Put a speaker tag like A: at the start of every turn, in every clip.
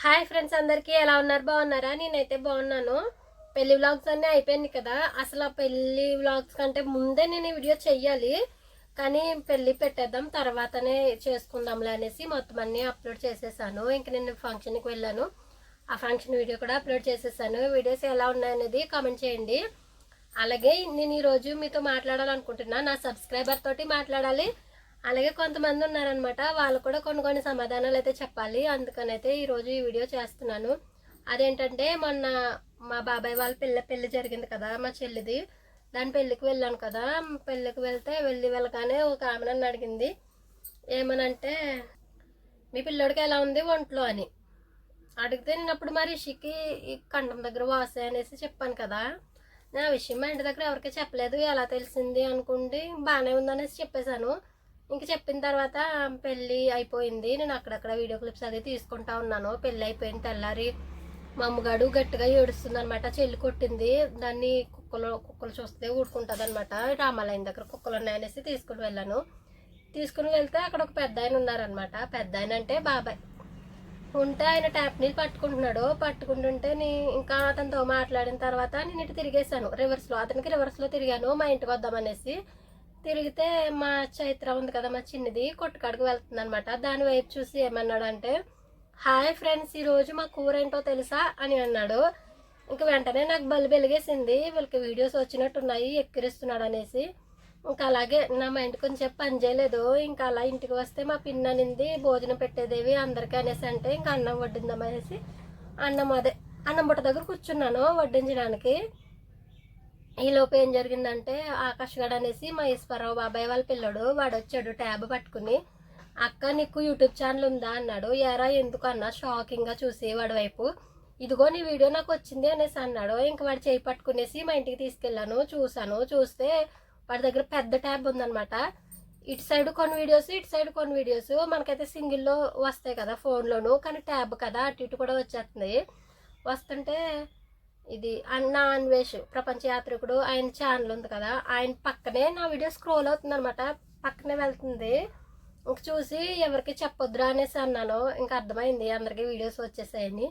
A: Hi friends అందరికీ ఎలా ఉన్నారు? బాగున్నారా? నేనైతే బాగున్నాను. పెళ్ళి వ్లాగ్స్ అన్నీ అయిపోయింది కదా. అసలు ఆ పెళ్ళి వ్లాగ్స్ కంటే ముందే నేను ఈ వీడియో చెయ్యాలి. కానీ పెళ్ళి పెట్టేద్దాం తర్వాతనే చేసుకుందాంలే అనేసి మొత్తం అన్నీ అప్లోడ్ చేసేసాను. ఇంక నేను ఫంక్షన్కి వెళ్ళాను. ఆ ఫంక్షన్ వీడియో కూడా అప్లోడ్ చేసేసాను. వీడియోస్ ఎలా ఉన్నాయనేది కామెంట్ చేయండి. అలాగే నేను ఈరోజు మీతో మాట్లాడాలనుకుంటున్నా. నా సబ్స్క్రైబర్ తోటి మాట్లాడాలి. అలాగే కొంతమంది ఉన్నారనమాట వాళ్ళు కూడా కొన్ని కొన్ని సమాధానాలు అయితే చెప్పాలి. అందుకని అయితే ఈరోజు ఈ వీడియో చేస్తున్నాను. అదేంటంటే మొన్న మా బాబాయ్ వాళ్ళ పిల్ల పెళ్ళి జరిగింది కదా మా చెల్లిది. దాని పెళ్ళికి వెళ్ళాను కదా. పెళ్ళికి వెళ్తే వెళ్ళి వెళ్ళగానే ఒక ఆమె నన్ను అడిగింది ఏమనంటే మీ పిల్లోడికి ఎలా ఉంది ఒంట్లో? అని. అడిగితే నేను అప్పుడు మరి రిషికి ఈ కంఠం దగ్గర వాసే అనేసి చెప్పాను కదా. నేను ఆ విషయం మా ఇంటి దగ్గర ఎవరికీ చెప్పలేదు. ఎలా తెలిసింది అనుకుంటే బాగానే ఉందనేసి చెప్పేశాను. ఇంక చెప్పిన తర్వాత పెళ్ళి అయిపోయింది. నేను అక్కడక్కడ వీడియో క్లిప్స్ అది తీసుకుంటా ఉన్నాను. పెళ్ళి అయిపోయిన తెల్లారి మా అమ్మగాడు గట్టిగా ఏడుస్తుంది అనమాట చెల్లి కొట్టింది. దాన్ని కుక్కలు కుక్కలు చూస్తే ఊడుకుంటుంది అనమాట రామాలయం దగ్గర కుక్కలు ఉన్నాయనేసి తీసుకుని వెళ్ళాను. తీసుకుని వెళ్తే అక్కడ ఒక పెద్ద ఆయన ఉన్నారనమాట పెద్ద ఆయన అంటే బాబాయ్. ఉంటే ఆయన ట్యాప్ నీళ్ళు పట్టుకుంటున్నాడు. పట్టుకుంటుంటే నీ ఇంకా అతనితో మాట్లాడిన తర్వాత నేను ఇటు తిరిగేసాను రివర్స్లో అతనికి రివర్స్లో తిరిగాను. మా ఇంటికి వద్దామనేసి తిరిగితే మా చైత్ర ఉంది కదా మా చిన్నది కొట్టుకాడికి వెళ్తుంది అనమాట దాని వైపు చూసి ఏమన్నాడంటే హాయ్ ఫ్రెండ్స్ ఈరోజు మా కూర ఏంటో తెలుసా? అని అన్నాడు. ఇంక వెంటనే నాకు బలి వెలిగేసింది వీళ్ళకి వీడియోస్ వచ్చినట్టున్నాయి ఎక్కిరిస్తున్నాడు అనేసి. ఇంకా అలాగే నా మైండ్ కొంచెం పని చేయలేదు. ఇంకా అలా ఇంటికి వస్తే మా పిన్న అనింది భోజనం పెట్టేదేవి అందరికీ అనేసి అంటే ఇంకా అన్నం వడ్డిందాం అనేసి. అన్నం అదే అన్నం బుట్ట దగ్గర కూర్చున్నాను వడ్డించడానికి. ఈలోపు ఏం జరిగిందంటే ఆకాష్ గడ్ అనేసి మా ఈశ్వరరావు బాబాయ్ వాళ్ళ పిల్లడు వాడు వచ్చాడు ట్యాబ్ పట్టుకుని. అక్క నీకు యూట్యూబ్ ఛానల్ ఉందా అన్నాడు. ఎరా ఎందుకు అన్నా? షాకింగ్గా చూసి వాడి వైపు. ఇదిగో నీ వీడియో నాకు వచ్చింది అనేసి అన్నాడు. ఇంక వాడు చేయి పట్టుకునేసి మా ఇంటికి తీసుకెళ్ళాను. చూశాను. చూస్తే వాడి దగ్గర పెద్ద ట్యాబ్ ఉందన్నమాట. ఇటు సైడ్ కొన్ని వీడియోస్ ఇటు సైడ్ కొన్ని వీడియోస్. మనకైతే సింగిల్లో వస్తాయి కదా ఫోన్లోను. కానీ ట్యాబ్ కదా అటు ఇటు కూడా వచ్చేస్తుంది. వస్తుంటే ఇది అన్న అన్వేష్ ప్రపంచ యాత్రికుడు ఆయన ఛానల్ ఉంది కదా ఆయన పక్కనే నా వీడియో స్క్రోల్ అవుతుంది అనమాట పక్కనే వెళ్తుంది. ఇంక చూసి ఎవరికి చెప్పొద్దురా అనేసి అన్నాను. ఇంకా అర్థమైంది అందరికీ వీడియోస్ వచ్చేసాయని.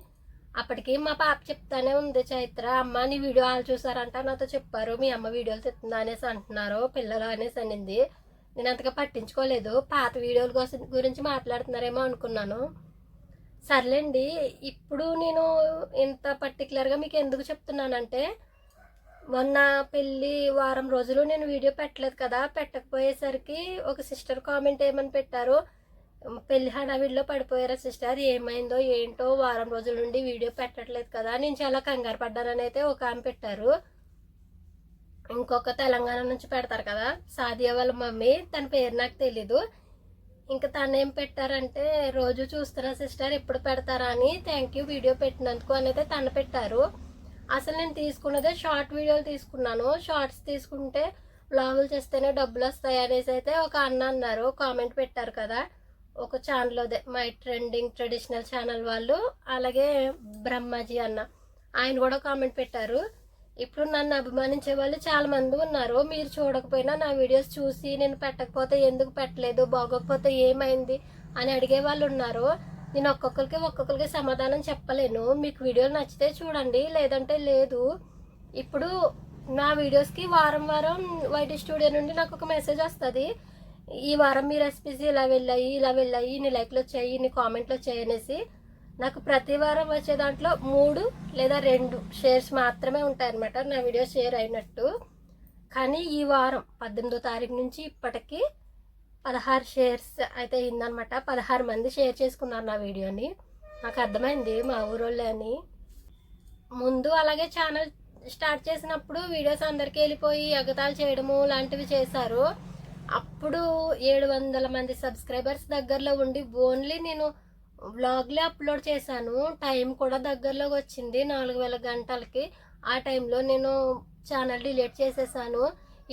A: అప్పటికి మా పాప చెప్తానే ఉంది చైత్ర అమ్మ నీ వీడియో వాళ్ళు చూసారంట నాతో చెప్పారు మీ అమ్మ వీడియోలు తెస్తుందా అనేసి అంటున్నారు పిల్లలు అనేసి అనింది. నేను అంతగా పట్టించుకోలేదు. పాత వీడియోల కోసం గురించి మాట్లాడుతున్నారేమో అనుకున్నాను. సర్లేండి ఇప్పుడు నేను ఇంత పర్టికులర్గా మీకు ఎందుకు చెప్తున్నానంటే మొన్న పెళ్ళి వారం రోజులు నేను వీడియో పెట్టలేదు కదా పెట్టకపోయేసరికి ఒక సిస్టర్ కామెంట్ ఏమని పెట్టారు పెళ్ళి హడావిడిలో పడిపోయారా సిస్టర్ ఏమైందో ఏంటో వారం రోజుల నుండి వీడియో పెట్టట్లేదు కదా నేను చాలా కంగారు పడ్డానని అయితే ఒక ఆమె పెట్టారు. ఇంకొక తెలంగాణ నుంచి పెడతారు కదా సాదియా వాళ్ళ మమ్మీ తన పేరు నాకు తెలీదు. ఇంకా తను ఏం పెట్టారంటే రోజు చూస్తున్నా సిస్టర్ ఎప్పుడు పెడతారా అని థ్యాంక్ యూ వీడియో పెట్టినందుకు అని అయితే తను పెట్టారు. అసలు నేను తీసుకున్నదే షార్ట్ వీడియోలు తీసుకున్నాను. షార్ట్స్ తీసుకుంటే బ్లాగులు చేస్తేనే డబ్బులు వస్తాయి అనేసి అయితే ఒక అన్న అన్నారు కామెంట్ పెట్టారు కదా. ఒక ఛానల్ అదే మై ట్రెండింగ్ ట్రెడిషనల్ ఛానల్ వాళ్ళు. అలాగే బ్రహ్మాజీ అన్న ఆయన కూడా కామెంట్ పెట్టారు. ఇప్పుడు నన్ను అభిమానించే వాళ్ళు చాలా మంది ఉన్నారు. మీరు చూడకపోయినా నా వీడియోస్ చూసి నేను పెట్టకపోతే ఎందుకు పెట్టలేదు బాగోకపోతే ఏమైంది అని అడిగే వాళ్ళు ఉన్నారు. నేను ఒక్కొక్కరికి ఒక్కొక్కరికి సమాధానం చెప్పలేను. మీకు వీడియోలు నచ్చితే చూడండి లేదంటే లేదు. ఇప్పుడు నా వీడియోస్కి వారం వారం వైట్ స్టూడియో నుండి నాకు ఒక మెసేజ్ వస్తుంది. ఈ వారం మీ రెసిపీస్ ఇలా వెళ్ళాయి ఇలా వెళ్ళాయి ఇన్ని లైక్లు వచ్చాయి ఇన్ని కామెంట్లు వచ్చాయి అనేసి. నాకు ప్రతి వారం వచ్చే దాంట్లో మూడు లేదా రెండు షేర్స్ మాత్రమే ఉంటాయన్నమాట. నా వీడియో షేర్ అయినట్టు. కానీ ఈ వారం పద్దెనిమిదో తారీఖు నుంచి ఇప్పటికి పదహారు షేర్స్ అయితే అయిందనమాట పదహారు మంది షేర్ చేసుకున్నారు నా వీడియోని. నాకు అర్థమైంది మా ఊరోళ్ళే అని. ముందు అలాగే ఛానల్ స్టార్ట్ చేసినప్పుడు వీడియోస్ అందరికీ వెళ్ళిపోయి ఎగతాలు చేయడము లాంటివి చేశారు. అప్పుడు ఏడు వందల మంది సబ్స్క్రైబర్స్ దగ్గరలో ఉండి ఓన్లీ నేను వ్లాగ్లే అప్లోడ్ చేశాను. టైం కూడా దగ్గరలోకి వచ్చింది. నాలుగు వేల గంటలకి. ఆ టైంలో నేను ఛానల్ డిలీట్ చేసేసాను.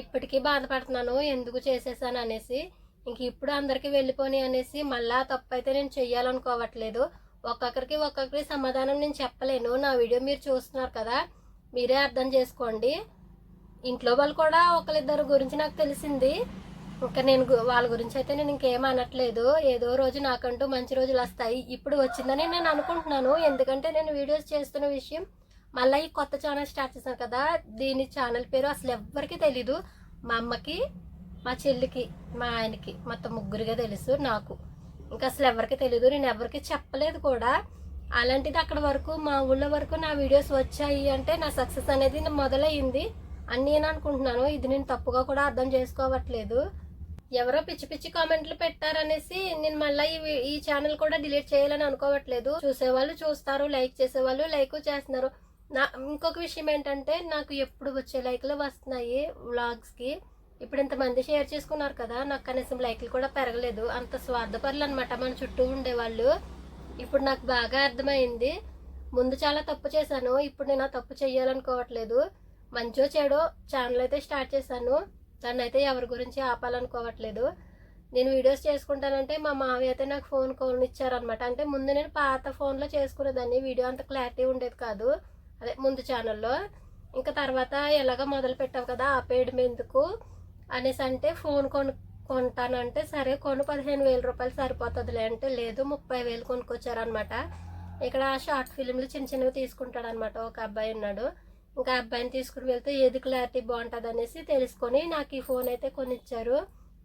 A: ఇప్పటికీ బాధపడుతున్నాను. ఎందుకు చేసేసాను అనేసి. ఇంక ఇప్పుడు అందరికీ వెళ్ళిపోని అనేసి మళ్ళా తప్పు అయితే నేను చెయ్యాలనుకోవట్లేదు. ఒక్కొక్కరికి ఒక్కొక్కరికి సమాధానం నేను చెప్పలేను. నా వీడియో మీరు చూస్తున్నారు కదా మీరే అర్థం చేసుకోండి. ఇంట్లో వాళ్ళు కూడా ఒకరిద్దరు గురించి నాకు తెలిసింది. ఇంకా నేను వాళ్ళ గురించి అయితే నేను ఇంకేం అనట్లేదు. ఏదో రోజు నాకంటూ మంచి రోజులు వస్తాయి. ఇప్పుడు వచ్చిందని నేను అనుకుంటున్నాను. ఎందుకంటే నేను వీడియోస్ చేస్తున్న విషయం మళ్ళీ ఈ కొత్త ఛానల్ స్టార్ట్ చేశాను కదా దీని ఛానల్ పేరు అసలు ఎవ్వరికీ తెలీదు. మా అమ్మకి మా చెల్లికి మా ఆయనకి మొత్తం ముగ్గురిగా తెలుసు నాకు. ఇంకా అసలు ఎవరికి తెలీదు. నేను ఎవరికి చెప్పలేదు కూడా. అలాంటిది అక్కడ వరకు మా ఊళ్ళో వరకు నా వీడియోస్ వచ్చాయి అంటే నా సక్సెస్ అనేది మొదలైంది మొదలయ్యింది అని నేను అనుకుంటున్నాను. ఇది నేను తప్పుగా కూడా అర్థం చేసుకోవట్లేదు. ఎవరో పిచ్చి పిచ్చి కామెంట్లు పెట్టారనేసి నేను మళ్ళీ ఈ ఛానల్ కూడా డిలీట్ చేయాలని అనుకోవట్లేదు. చూసేవాళ్ళు చూస్తారు లైక్ చేసేవాళ్ళు లైక్ చేస్తున్నారు. నా ఇంకొక విషయం ఏంటంటే నాకు ఎప్పుడు వచ్చే లైక్లు వస్తున్నాయి వ్లాగ్స్కి. ఇప్పుడు ఇంతమంది షేర్ చేసుకున్నారు కదా నాకు కనీసం లైక్లు కూడా పెరగలేదు. అంత స్వార్థపరులు అనమాట మన చుట్టూ ఉండేవాళ్ళు. ఇప్పుడు నాకు బాగా అర్థమైంది. ముందు చాలా తప్పు చేశాను ఇప్పుడు నేను ఆ తప్పు చేయాలనుకోవట్లేదు మంచో చెడో ఛానల్ అయితే స్టార్ట్ చేశాను. తనైతే అయితే ఎవరి గురించి ఆపాలనుకోవట్లేదు. నేను వీడియోస్ చేసుకుంటానంటే మా మావి అయితే నాకు ఫోన్ కోన్ ఇచ్చారనమాట అంటే ముందు నేను పాత ఫోన్లో చేసుకునేదాన్ని. వీడియో అంత క్లారిటీ ఉండేది కాదు. అదే ముందు ఛానల్లో ఇంకా తర్వాత ఎలాగ మొదలు పెట్టావు కదా ఆపేయడం ఎందుకు? అనేసి అంటే ఫోన్ కొను కొంటానంటే సరే కొను పదిహేను వేల రూపాయలు సరిపోతుందిలే అంటే లేదు ముప్పై వేలు కొనుక్కొచ్చారనమాట ఇక్కడ షార్ట్ ఫిల్మ్లు చిన్న చిన్నవి తీసుకుంటాడనమాట ఒక అబ్బాయి ఉన్నాడు. ఇంకా అబ్బాయిని తీసుకుని వెళ్తే ఏది క్లారిటీ బాగుంటుంది అనేసి తెలుసుకొని నాకు ఈ ఫోన్ అయితే కొనిచ్చారు.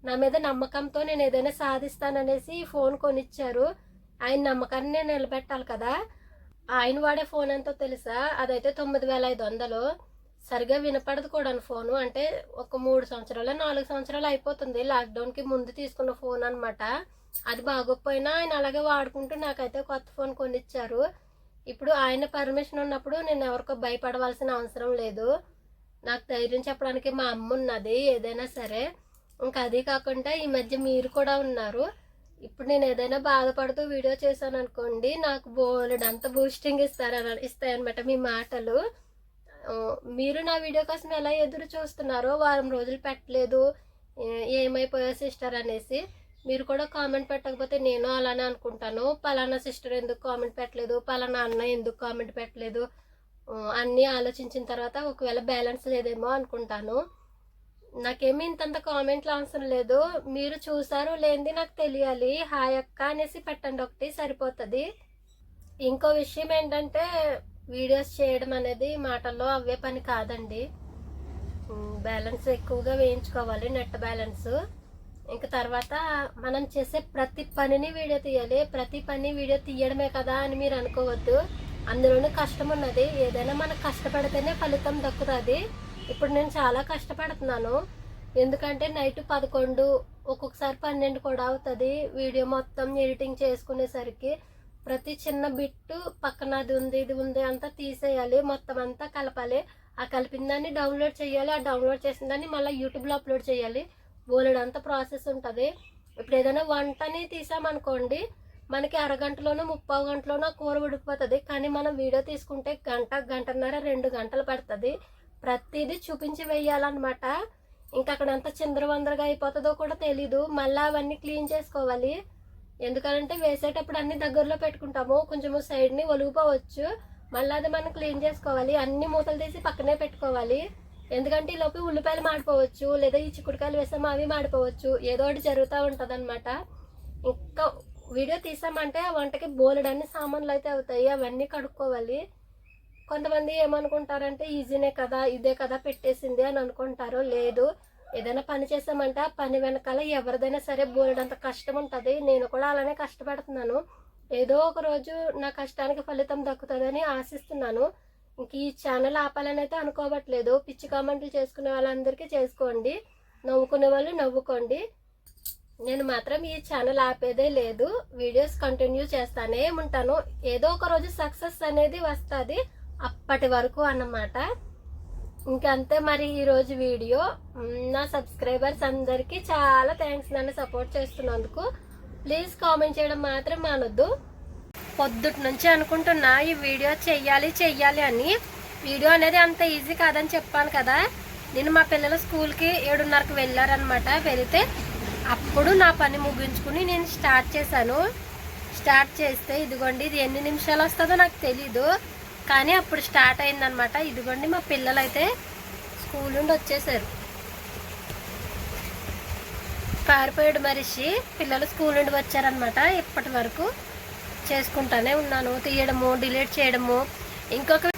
A: నా మీద నమ్మకంతో నేను ఏదైనా సాధిస్తాననేసి ఈ ఫోన్ కొనిచ్చారు. ఆయన నమ్మకాన్ని నేను నిలబెట్టాలి కదా. ఆయన వాడే ఫోన్ ఎంతో తెలుసా? అదైతే తొమ్మిది వేల ఐదు వందలు. సరిగా వినపడదు కూడా ఫోను అంటే ఒక మూడు సంవత్సరాలు నాలుగు సంవత్సరాలు అయిపోతుంది లాక్డౌన్కి ముందు తీసుకున్న ఫోన్ అనమాట అది బాగోకపోయినా ఆయన అలాగే వాడుకుంటూ నాకైతే కొత్త ఫోన్ కొనిచ్చారు. ఇప్పుడు ఆయన పర్మిషన్ ఉన్నప్పుడు నేను ఎవరికో భయపడవలసిన అవసరం లేదు. నాకు ధైర్యం చెప్పడానికి మా అమ్మ ఉన్నది ఏదైనా సరే. ఇంకా అది కాకుండా ఈ మధ్య మీరు కూడా ఉన్నారు. ఇప్పుడు నేను ఏదైనా బాధపడుతూ వీడియో చేశాను అనుకోండి నాకు బోలెడు అంత బూస్టింగ్ ఇస్తారని ఇస్తాయన్నమాట మీ మాటలు. మీరు నా వీడియో కోసం ఎలా ఎదురు చూస్తున్నారో వారం రోజులు పెట్టలేదు ఏమైపోయా సిస్టర్ అనేసి. మీరు కూడా కామెంట్ పెట్టకపోతే నేను అలానే అనుకుంటాను. పలానా సిస్టర్ ఎందుకు కామెంట్ పెట్టలేదు? పలానా అన్న ఎందుకు కామెంట్ పెట్టలేదు? అన్నీ ఆలోచించిన తర్వాత ఒకవేళ బ్యాలెన్స్ లేదేమో అనుకుంటాను. నాకేమి ఇంతంత కామెంట్లు అవసరం లేదు. మీరు చూసారు లేనిది నాకు తెలియాలి. హాయ్ అక్క అనేసి పెట్టండి ఒకటి సరిపోతుంది. ఇంకో విషయం ఏంటంటే వీడియోస్ చేయడం అనేది మాటల్లో అవే పని కాదండి. బ్యాలెన్స్ ఎక్కువగా వేయించుకోవాలి నెట్ బ్యాలెన్స్ ఇంకా తర్వాత మనం చేసే ప్రతి పనిని వీడియో తీయాలి. ప్రతి పని వీడియో తీయడమే కదా అని మీరు అనుకోవద్దు. అందులోనే కష్టం ఉన్నది. ఏదైనా మనం కష్టపడితేనే ఫలితం దక్కుతుంది. ఇప్పుడు నేను చాలా కష్టపడుతున్నాను. ఎందుకంటే నైట్ పదకొండు ఒక్కొక్కసారి పన్నెండు కూడా అవుతుంది. వీడియో మొత్తం ఎడిటింగ్ చేసుకునేసరికి ప్రతి చిన్న బిట్టు పక్కన అది ఉంది ఇది ఉంది అంతా తీసేయాలి. మొత్తం అంతా కలపాలి. ఆ కలిపిన దాన్ని డౌన్లోడ్ చేయాలి. ఆ డౌన్లోడ్ చేసిన దాన్ని మళ్ళీ యూట్యూబ్లో అప్లోడ్ చేయాలి. బోలెడంతా ప్రాసెస్ ఉంటుంది. ఇప్పుడు ఏదైనా వంటని తీసామనుకోండి మనకి అరగంటలోనో ముప్పై గంటలోనో కూర ఉడికిపోతుంది కానీ మనం వీడియో తీసుకుంటే గంట గంటన్నర రెండు గంటలు పడుతుంది. ప్రతిదీ చూపించి వేయాలన్నమాట. ఇంకా అక్కడ ఎంత చిందరవందరగా అయిపోతుందో కూడా తెలీదు. మళ్ళీ అవన్నీ క్లీన్ చేసుకోవాలి. ఎందుకంటే వేసేటప్పుడు అన్ని దగ్గరలో పెట్టుకుంటాము. కొంచెం సైడ్ని ఒలిగిపోవచ్చు. మళ్ళీ అది మనం క్లీన్ చేసుకోవాలి. అన్ని మూతలు తీసి పక్కనే పెట్టుకోవాలి. ఎందుకంటే ఈ లోపు ఉల్లిపాయలు మాడిపోవచ్చు లేదా ఈ చిక్కుడుకాయలు వేసామో అవి మాడిపోవచ్చు. ఏదో ఒకటి జరుగుతూ ఉంటుంది అనమాట ఇంకా వీడియో తీసామంటే ఆ వంటకి బోలెడన్ని సామాన్లు అయితే అవుతాయి. అవన్నీ కడుక్కోవాలి. కొంతమంది ఏమనుకుంటారంటే ఈజీనే కదా ఇదే కదా పెట్టేసింది అని అనుకుంటారు లేదు ఏదైనా పని చేసామంటే ఆ పని వెనకాల ఎవరిదైనా సరే బోలెడంత కష్టం ఉంటుంది నేను కూడా అలానే కష్టపడుతున్నాను. ఏదో ఒక రోజు నా కష్టానికి ఫలితం దక్కుతుందని ఆశిస్తున్నాను. ఇంక ఈ ఛానల్ ఆపాలని అయితే అనుకోవట్లేదు. పిచ్చి కామెంట్లు చేసుకునే వాళ్ళందరికీ చేసుకోండి. నవ్వుకునే వాళ్ళు నవ్వుకోండి. నేను మాత్రం ఈ ఛానల్ ఆపేదే లేదు. వీడియోస్ కంటిన్యూ చేస్తానే ఉంటాను. ఏదో ఒక రోజు సక్సెస్ అనేది వస్తుంది. అప్పటి వరకు అన్నమాట. ఇంకంతే మరి ఈరోజు వీడియో. నా సబ్స్క్రైబర్స్ అందరికీ చాలా థ్యాంక్స్ నన్ను సపోర్ట్ చేస్తున్నందుకు. ప్లీజ్ కామెంట్ చేయడం మాత్రం మానొద్దు. పొద్దుటి నుంచి అనుకుంటున్నా ఈ వీడియో చెయ్యాలి చెయ్యాలి అని. వీడియో అనేది అంత ఈజీ కాదని చెప్పాను కదా. నేను మా పిల్లలు స్కూల్కి ఏడున్నరకు వెళ్ళారనమాట వెళితే అప్పుడు నా పని ముగించుకుని నేను స్టార్ట్ చేశాను. స్టార్ట్ చేస్తే ఇదిగోండి ఇది ఎన్ని నిమిషాలు వస్తుందో నాకు తెలీదు. కానీ అప్పుడు స్టార్ట్ అయిందనమాట ఇదిగోండి మా పిల్లలు అయితే స్కూల్ నుండి వచ్చేసారు. పారిపోయాడు మనిషి. పిల్లలు స్కూల్ నుండి వచ్చారనమాట ఇప్పటి వరకు. చేసుకుంటానే ఉన్నాను తీయడము డిలీట్ చేయడము. ఇంకొక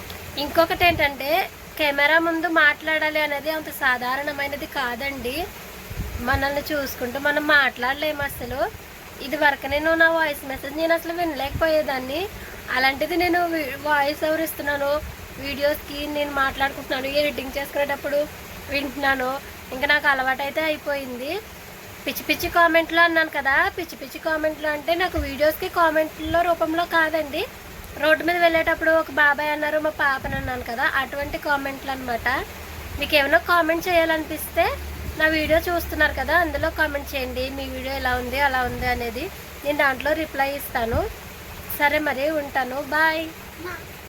A: ఇంకొకటి ఏంటంటే కెమెరా ముందు మాట్లాడాలి అనేది అంత సాధారణమైనది కాదండి. మనల్ని చూసుకుంటూ మనం మాట్లాడలేము అసలు. ఇది వరకు నేను నా వాయిస్ మెసేజ్ నేను అసలు వినలేకపోయేదాన్ని. అలాంటిది నేను వాయిస్ ఓవర్ ఇస్తున్నాను. వీడియోస్కి నేను మాట్లాడుకుంటున్నాను ఎడిటింగ్ చేసుకునేటప్పుడు వింటున్నాను. ఇంకా నాకు అలవాటు అయితే అయిపోయింది. పిచ్చి పిచ్చి కామెంట్లు అన్నాను కదా పిచ్చి పిచ్చి కామెంట్లు అంటే నాకు వీడియోస్కి కామెంట్లో రూపంలో కాదండి. రోడ్డు మీద వెళ్ళేటప్పుడు ఒక బాబాయ్ అన్నారు మా పాపని అన్నాను కదా అటువంటి కామెంట్లు అనమాట మీకు ఏమైనా కామెంట్ చేయాలనిపిస్తే నా వీడియో చూస్తున్నారు కదా అందులో కామెంట్ చేయండి మీ వీడియో ఎలా ఉంది అలా ఉంది అనేది నేను దాంట్లో రిప్లై ఇస్తాను. సరే మరి ఉంటాను. బాయ్.